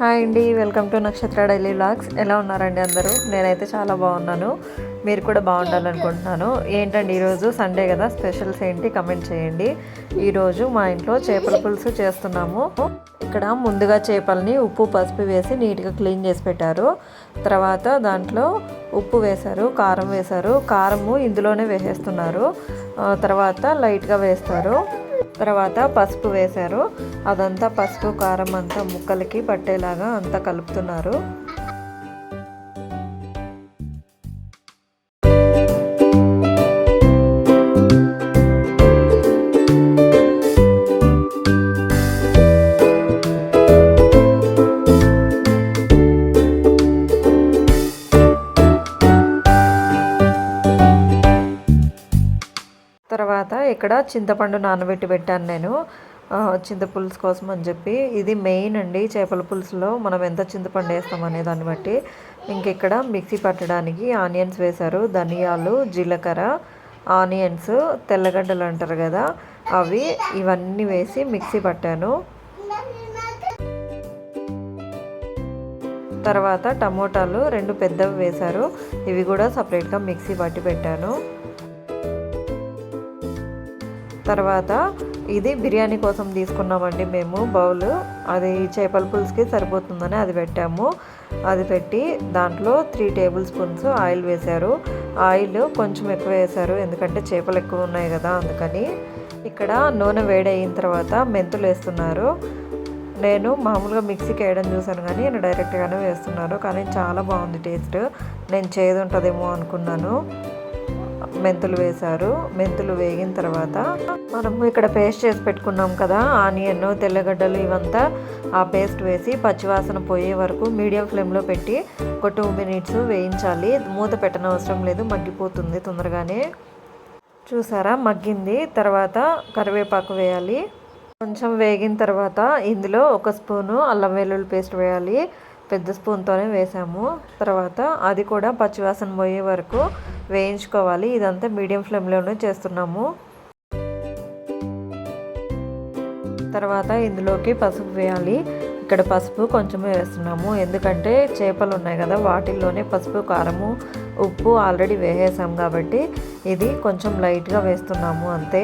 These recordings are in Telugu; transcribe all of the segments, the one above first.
హాయ్ అండి welcome to Nakshatra daily vlogs. ఎలా ఉన్నారండి అందరూ? నేనైతే చాలా బాగున్నాను. మీరు కూడా బాగుండాలనుకుంటున్నాను. ఏంటండి ఈరోజు? సండే కదా స్పెషల్స్ ఏంటి? కమెంట్ చేయండి. ఈరోజు మా ఇంట్లో చేపల పులుసు చేస్తున్నాము. ఇక్కడ ముందుగా చేపల్ని ఉప్పు పసుపు వేసి నీట్గా క్లీన్ చేసి పెట్టారు. తర్వాత దాంట్లో ఉప్పు వేశారు కారం వేశారు. కారము ఇందులోనే వేసేస్తున్నారు. తర్వాత లైట్గా వేస్తారు. తర్వాత పసుపు వేశారు. అదంతా పసుపు కారం అంతా ముక్కలకి పట్టేలాగా అంతా కలుపుతున్నారు. తర్వాత ఇక్కడ చింతపండు నానబెట్టి పెట్టాను నేను. చింతపులుసు కోసం అని చెప్పి. ఇది మెయిన్ అండి. చేపల పులుసులో మనం ఎంత చింతపండు వేస్తాం అనే దాన్ని బట్టి. ఇంక ఇక్కడ మిక్సీ పట్టడానికి ఆనియన్స్ వేశారు. ధనియాలు జీలకర్ర ఆనియన్స్ తెల్లగడ్డలు అంటారు కదా అవి ఇవన్నీ వేసి మిక్సీ పట్టాను. తర్వాత టమోటాలు రెండు పెద్దవి వేశారు. ఇవి కూడా సపరేట్గా మిక్సీ పట్టి పెట్టాను. తర్వాత ఇది బిర్యానీ కోసం తీసుకున్నామండి మేము బౌల్. అది చేపల పులుసుకి సరిపోతుందని అది పెట్టాము. అది పెట్టి దాంట్లో త్రీ టేబుల్ స్పూన్స్ ఆయిల్ వేశారు. ఆయిల్ కొంచెం ఎక్కువ వేశారు ఎందుకంటే చేపలు ఎక్కువ ఉన్నాయి కదా అందుకని. ఇక్కడ నూనె వేడయిన తర్వాత మెంతులు వేస్తున్నారు. నేను మామూలుగా మిక్సీకి వేయడం చూసాను కానీ నేను డైరెక్ట్గానే వేస్తున్నారు. కానీ చాలా బాగుంది టేస్ట్. నేను చేదు ఉంటుందేమో అనుకున్నాను. మెంతులు వేశారు. మెంతులు వేగిన తర్వాత మనము ఇక్కడ పేస్ట్ చేసి పెట్టుకున్నాం కదా ఆనియన్ తెల్లగడ్డలు ఇవంతా ఆ పేస్ట్ వేసి పచ్చివాసన పోయే వరకు మీడియం ఫ్లేమ్లో పెట్టి ఒక టూ మినిట్స్ వేయించాలి. మూత పెట్టనవసరం లేదు మగ్గిపోతుంది తొందరగానే. చూసారా? మగ్గింది. తర్వాత కరివేపాకు వేయాలి. కొంచెం వేగిన తర్వాత ఇందులో ఒక స్పూను అల్లం వెల్లుల్లి పేస్ట్ వేయాలి. పెద్ద స్పూన్తోనే వేసాము. తర్వాత అది కూడా పచ్చివాసన పోయే వరకు వేయించుకోవాలి. ఇదంతా మీడియం ఫ్లేమ్లోనే చేస్తున్నాము. తర్వాత ఇందులోకి పసుపు వేయాలి. ఇక్కడ పసుపు కొంచెమే వేస్తున్నాము. ఎందుకంటే చేపలు ఉన్నాయి కదా వాటిల్లోనే పసుపు కారము ఉప్పు ఆల్రెడీ వేసేసాం కాబట్టి ఇది కొంచెం లైట్గా వేస్తున్నాము అంతే.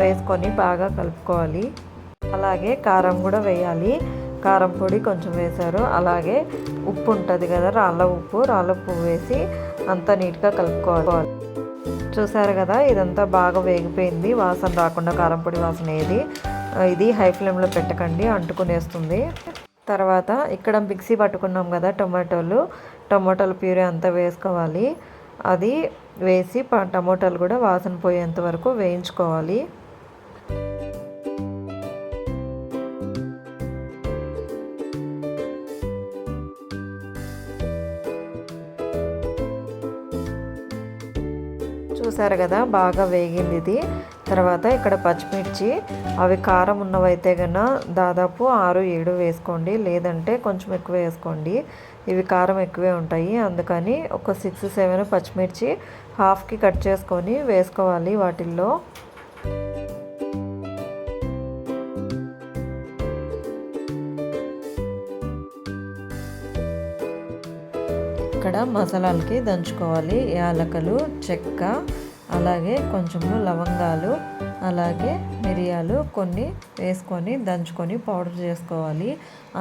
వేసుకొని బాగా కలుపుకోవాలి. అలాగే కారం కూడా వేయాలి. కారం పొడి కొంచెం వేశారు. అలాగే ఉప్పు ఉంటుంది కదా రాళ్ళ ఉప్పు. రాళ్ళ ఉప్పు వేసి అంతా నీట్గా కలుపుకోవాలి. చూసారు కదా ఇదంతా బాగా వేగిపోయింది. వాసన రాకుండా కారం పొడి వాసన ఏది? ఇది హై ఫ్లేమ్లో పెట్టకండి అంటుకునేస్తుంది. తర్వాత ఇక్కడ మిక్సీ పట్టుకున్నాం కదా టొమాటోలు. టొమాటోల ప్యూరీ అంతా వేసుకోవాలి. అది వేసి టమాటాలు టమోటాలు కూడా వాసన పోయేంత వరకు వేయించుకోవాలి. చూసారు కదా బాగా వేగింది ఇది. తర్వాత ఇక్కడ పచ్చిమిర్చి అవి కారం ఉన్నవైతే కన్నా దాదాపు ఆరు ఏడు వేసుకోండి. లేదంటే కొంచెం ఎక్కువ వేసుకోండి. ఇవి కారం ఎక్కువే ఉంటాయి. అందుకని ఒక సిక్స్ సెవెన్ పచ్చిమిర్చి హాఫ్కి కట్ చేసుకొని వేసుకోవాలి వాటిల్లో. ఇక్కడ మసాలాలకి దంచుకోవాలి. యాలకలు చెక్క అలాగే కొంచెము లవంగాలు అలాగే మిరియాలు కొన్ని వేసుకొని దంచుకొని పౌడర్ చేసుకోవాలి.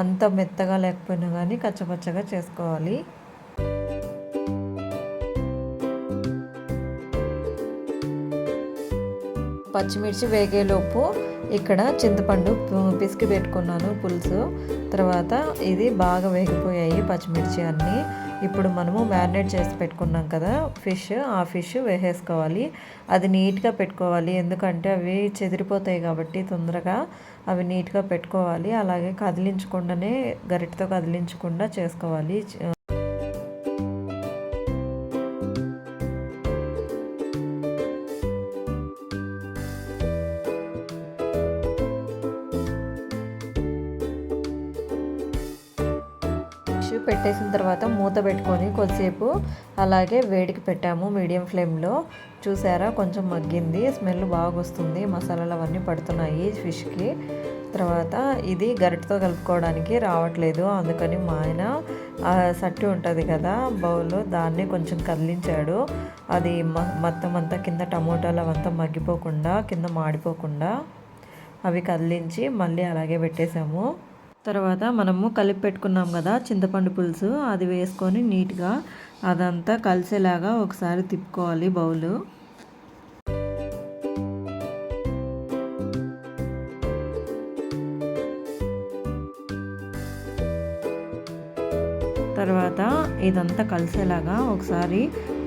అంత మెత్తగా లేకపోయినా కానీ కచ్చపచ్చగా చేసుకోవాలి. పచ్చిమిర్చి వేగేలోపు ఇక్కడ చింతపండు పిసికి పెట్టుకున్నాను పులుసు. తర్వాత ఇది బాగా వేగిపోయాయి పచ్చిమిర్చి అన్నీ. ఇప్పుడు మనము మ్యారినేట్ చేసి పెట్టుకున్నాం కదా ఫిష్ ఆ ఫిష్ వేసేసుకోవాలి. అది నీట్గా పెట్టుకోవాలి. ఎందుకంటే అవి చెదిరిపోతాయి కాబట్టి తొందరగా అవి నీట్గా పెట్టుకోవాలి. అలాగే కదిలించకుండానే గరిటతో కదిలించకుండా చేసుకోవాలి. ఫిష్ పెట్టేసిన తర్వాత మూత పెట్టుకొని కొద్దిసేపు అలాగే వేడికి పెట్టాము మీడియం ఫ్లేమ్లో. చూసారా? కొంచెం మగ్గింది స్మెల్ బాగా వస్తుంది మసాలాలు అవన్నీ పడుతున్నాయి ఫిష్కి. తర్వాత ఇది గరిటతో కలుపుకోవడానికి రావట్లేదు అందుకని మా ఆయన ఆ సట్టు ఉంటుంది కదా బౌల్ దాన్ని కొంచెం కదిలించాడు. అది మొత్తం అంతా కింద టమోటాలు అవంతా మగ్గిపోకుండా కింద మాడిపోకుండా అవి కదిలించి మళ్ళీ అలాగే పెట్టేశాము. తర్వాత మనము కలిపి పెట్టుకున్నాం కదా చింతపండు పులుసు. అది వేసుకొని నీట్గా అదంతా కలిసేలాగా ఒకసారి తిప్పుకోవాలి బౌలు. తర్వాత ఇదంతా కలిసేలాగా ఒకసారి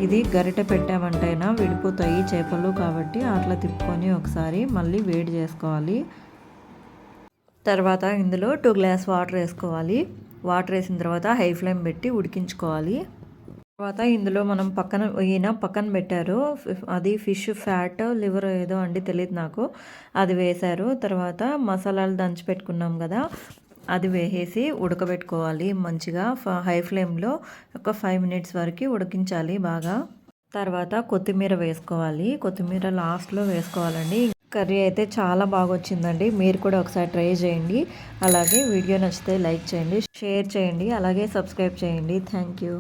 ఇది గరిటె పెట్టామంటైనా విడిపోతాయి చేపలు కాబట్టి అట్లా తిప్పుకొని ఒకసారి మళ్ళీ వేడి చేసుకోవాలి. తర్వాత ఇందులో టూ గ్లాస్ వాటర్ వేసుకోవాలి. వాటర్ వేసిన తర్వాత హై ఫ్లేమ్ పెట్టి ఉడికించుకోవాలి. తర్వాత ఇందులో మనం పక్కన ఈయన పక్కన పెట్టారు. అది ఫిష్ ఫ్యాట్ లివర్ ఏదో అండి తెలియదు నాకు. అది వేశారు. తర్వాత మసాలాలు దంచి పెట్టుకున్నాం కదా అది వేసేసి ఉడకబెట్టుకోవాలి మంచిగా. హై ఫ్లేమ్లో ఒక ఫైవ్ మినిట్స్ వరకు ఉడికించాలి బాగా. తర్వాత కొత్తిమీర వేసుకోవాలి. కొత్తిమీర లాస్ట్లో వేసుకోవాలండి. కర్రీ అయితే చాలా బాగా వచ్చిందండి మీరు కూడా ఒకసారి ట్రై చేయండి. అలాగే వీడియో నచ్చితే లైక్ చేయండి షేర్ చేయండి అలాగే సబ్స్క్రైబ్ చేయండి. Thank you.